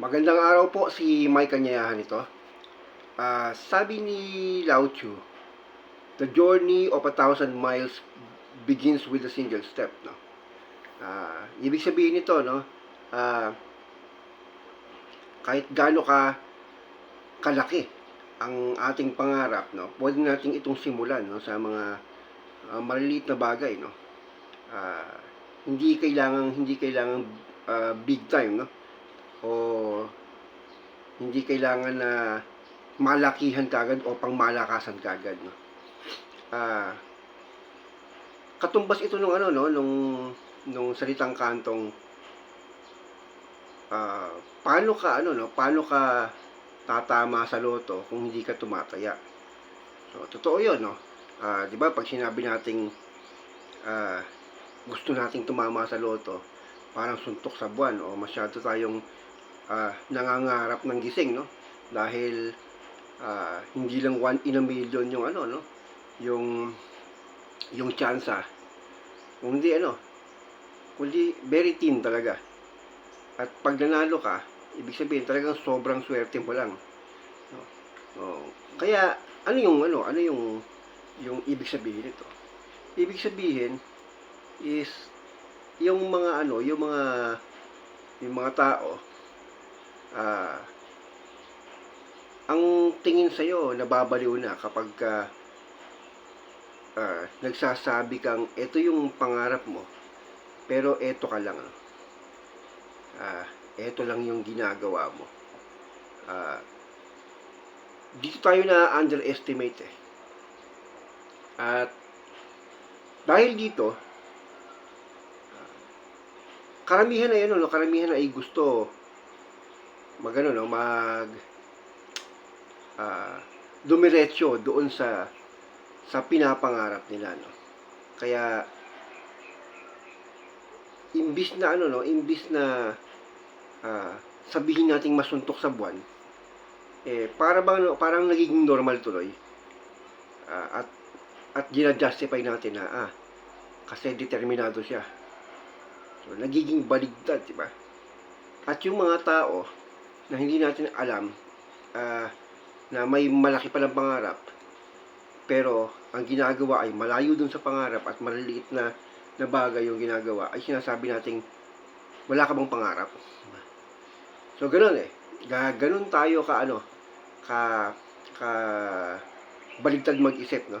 Magandang araw po si Mike Kanyayahan ito. Ah, sabi ni Lao Tzu, the journey of a thousand miles begins with a single step. No? Ah, ibig sabihin nito, no? Ah, kahit gaano ka kalaki ang ating pangarap, no? Pwede nating itong simulan, no? Sa mga ah, maliliit na bagay, no? Ah, hindi kailangan hindi kailangan ah, big time, no? O hindi kailangan na malakihan kagad o pang malakasan kagad no. Ah katumbas ito nung ano no nung nung salitang kantong ah paano ka ano no paano ka tatama sa loto kung hindi ka tumataya. So totoo 'yon no. Ah 'di ba pag sinabi nating ah gusto nating tumama sa loto, parang suntok sa buwan o masyado tayong ah, nangangarap ng gising no? Dahil ah, hindi lang one in a million yung ano no? Yung yung tsansa. Kundi ano kundi very thin talaga. At pag nanalo ka ibig sabihin talagang sobrang swerte mo lang no? Oh, kaya ano yung ano ano yung yung ibig sabihin nito? Ibig sabihin is yung mga ano yung mga yung mga tao ah ang tingin sa iyo nababaliw na kapag ka ah, nagsasabi kang ito yung pangarap mo pero eto ka lang ano. ah eto lang yung ginagawa mo ah dito tayo na underestimate eh at dahil dito karamihan na yun no karamihan na ay gusto magano no? Mag ah dumiretso doon sa sa pinapangarap nila no? Kaya imbis na ano no? Imbis na ah, sabihin nating masuntok sa buwan eh para bang no, parang nagiging normal tuloy. Ah, at at gina-justify natin na ah kasi determinado siya. So nagiging baligtad di ba? At yung mga tao na hindi natin alam ah, na may malaki palang pangarap pero ang ginagawa ay malayo dun sa pangarap at maliliit na, na bagay yung ginagawa ay sinasabi nating wala ka bang pangarap. So ganun eh. Ga, ganun tayo ka ano ka ka baligtad mag-isip no?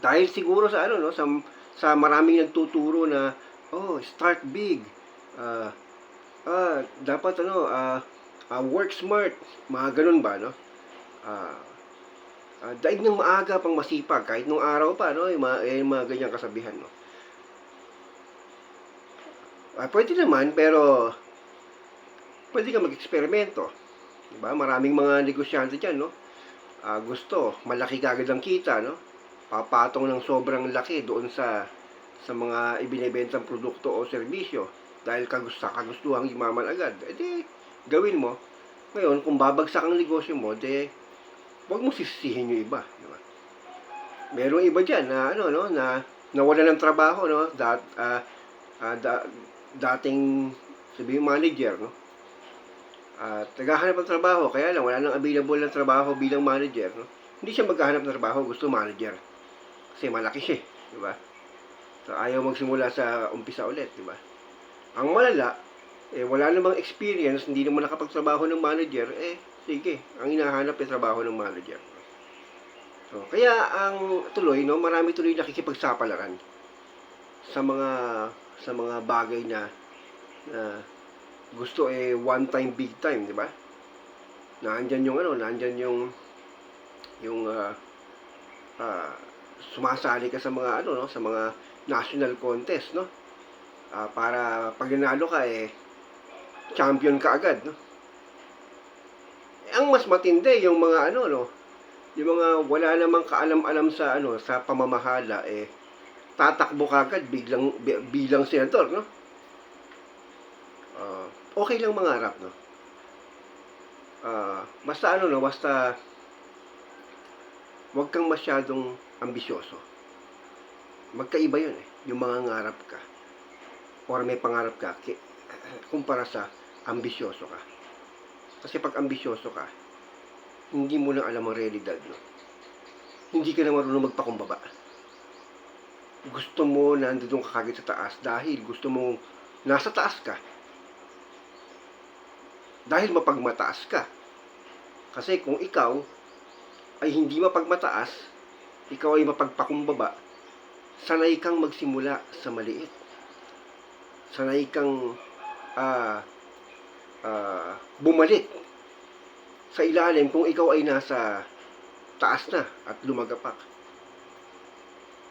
Dahil siguro sa ano no sa sa maraming nagtuturo na oh start big. Ah ah dapat ano ah ah, work smart, mga ganun ba, no? Ah, ah, daig ng maaga pang masipag, kahit nung araw pa, no? Yung mga, eh, yung mga ganyang kasabihan, no? Ah, pwede naman, pero pwede ka mag-eksperimento. Diba? Maraming mga negosyante dyan, no? Ah, gusto, malaki kagad ang kita, no? Papatong ng sobrang laki doon sa sa mga ibinebentang produkto o serbisyo dahil kagusto, kagustuhan yumaman agad. E di, gawin mo. Ngayon, kung babagsak ang negosyo mo, de, huwag mo sisihin yung iba. Di ba? Merong iba dyan na, ano, no, na nawala ng trabaho, no, dat, ah, ah, da, dating, sabihin manager, no, at naghahanap ng trabaho, kaya lang, wala nang available ng trabaho bilang manager, no, hindi siya maghahanap ng trabaho, gusto manager. Kasi malaki siya, di ba? So, ayaw magsimula sa umpisa ulit, di ba? Ang malala, eh wala namang experience, hindi naman nakapagtrabaho ng manager, eh sige, ang hinahanap ay trabaho ng manager. So, kaya ang tuloy, no, marami tuloy nakikipagsapalaran sa mga sa mga bagay na na gusto eh one time big time, di ba? Naandyan yung ano, naandyan yung yung ah, ah, sumasali ka sa mga ano no, sa mga national contest, no? Ah, para pag nanalo ka eh champion ka agad, no? Ang mas matindi yung mga ano, no? Yung mga wala namang kaalam-alam sa ano, sa pamamahala eh tatakbo ka agad biglang bi- bilang senador, no? Ah, okay lang mangarap, no? Ah, basta ano, no? Basta wag kang masyadong ambisyoso. Magkaiba yun eh, yung mga ngarap ka or may pangarap ka kumpara sa ambisyoso ka. Kasi pag ambisyoso ka, hindi mo lang alam ang realidad, no? Hindi ka na marunong magpakumbaba. Gusto mo na nandun ka kagad sa taas dahil gusto mo nasa taas ka. Dahil mapagmataas ka. Kasi kung ikaw ay hindi mapagmataas, ikaw ay mapagpakumbaba, sanay kang magsimula sa maliit. Sanay kang ah ah, bumalik sa ilalim kung ikaw ay nasa taas na at lumagapak.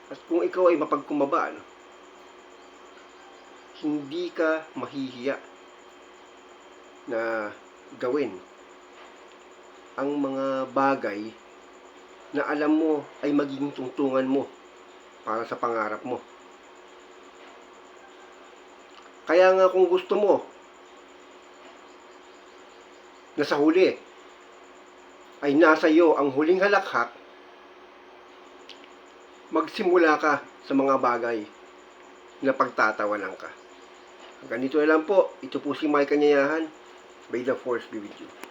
At kung ikaw ay mapagkumaba, no, hindi ka mahihiya na gawin ang mga bagay na alam mo ay magiging tungtungan mo para sa pangarap mo. Kaya nga kung gusto mo na sa huli ay nasa iyo ang huling halakhak, magsimula ka sa mga bagay na pagtatawanan ka. Ganito na lang po. Ito po si Mike Kanyayahan. May the force be with you.